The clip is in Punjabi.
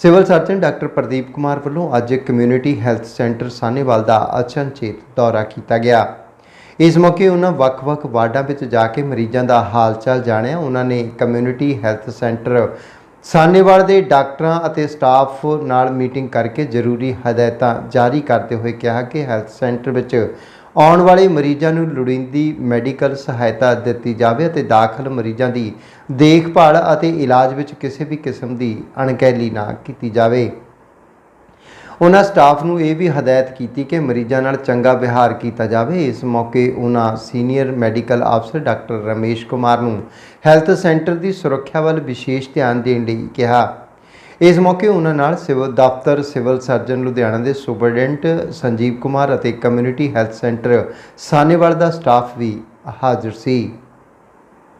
Civil surgeon doctor Pradeep Kumar ਵੱਲੋਂ ਅੱਜ ਕਮਿਊਨਿਟੀ ਹੈਲਥ ਸੈਂਟਰ ਸਾਨੇਵਾਲ ਦਾ ਅਚਨਚੇਤ ਦੌਰਾ ਕੀਤਾ ਗਿਆ। ਇਸ ਮੌਕੇ ਉਹਨਾਂ ਵੱਖ-ਵੱਖ ਵਾਰਡਾਂ ਵਿੱਚ ਜਾ ਕੇ ਮਰੀਜ਼ਾਂ ਦਾ ਹਾਲ-ਚਾਲ ਜਾਣਿਆ। ਉਹਨਾਂ ਨੇ ਕਮਿਊਨਿਟੀ ਹੈਲਥ ਸੈਂਟਰ ਸਾਨੇਵਾਲ ਦੇ ਡਾਕਟਰਾਂ ਅਤੇ ਸਟਾਫ ਨਾਲ ਮੀਟਿੰਗ ਕਰਕੇ ਜ਼ਰੂਰੀ ਹਦਾਇਤਾਂ ਜਾਰੀ ਕਰਦੇ ਹੋਏ ਕਿਹਾ ਕਿ ਹੈਲਥ ਸੈਂਟਰ ਵਿੱਚ ਆਉਣ ਵਾਲੇ ਮਰੀਜ਼ਾਂ ਨੂੰ ਲੋੜੀਂਦੀ ਮੈਡੀਕਲ ਸਹਾਇਤਾ ਦਿੱਤੀ ਜਾਵੇ ਅਤੇ ਦਾਖਲ ਮਰੀਜ਼ਾਂ ਦੀ ਦੇਖਭਾਲ ਅਤੇ ਇਲਾਜ ਵਿੱਚ ਕਿਸੇ ਵੀ ਕਿਸਮ ਦੀ ਅਣਗਹਿਲੀ ਨਾ ਕੀਤੀ ਜਾਵੇ। ਉਹਨਾਂ ਸਟਾਫ ਨੂੰ ਇਹ ਵੀ ਹਦਾਇਤ ਕੀਤੀ ਕਿ ਮਰੀਜ਼ਾਂ ਨਾਲ ਚੰਗਾ ਵਿਹਾਰ ਕੀਤਾ ਜਾਵੇ। ਇਸ ਮੌਕੇ ਉਹਨਾਂ ਸੀਨੀਅਰ ਮੈਡੀਕਲ ਅਫਸਰ ਡਾਕਟਰ ਰਮੇਸ਼ ਕੁਮਾਰ ਨੂੰ ਹੈਲਥ ਸੈਂਟਰ ਦੀ ਸੁਰੱਖਿਆ ਵੱਲ ਵਿਸ਼ੇਸ਼ ਧਿਆਨ ਦੇਣ ਲਈ ਕਿਹਾ। ਇਸ ਮੌਕੇ ਉਹਨਾਂ ਨਾਲ ਸਿਵਲ ਦਫ਼ਤਰ, ਸਿਵਲ ਸਰਜਨ ਲੁਧਿਆਣਾ ਦੇ ਸੁਪਰਡੈਂਟ ਸੰਜੀਵ ਕੁਮਾਰ ਅਤੇ ਕਮਿਊਨਿਟੀ ਹੈਲਥ ਸੈਂਟਰ ਸਾਨੇਵਾਲ ਦਾ ਸਟਾਫ ਵੀ ਹਾਜ਼ਰ ਸੀ।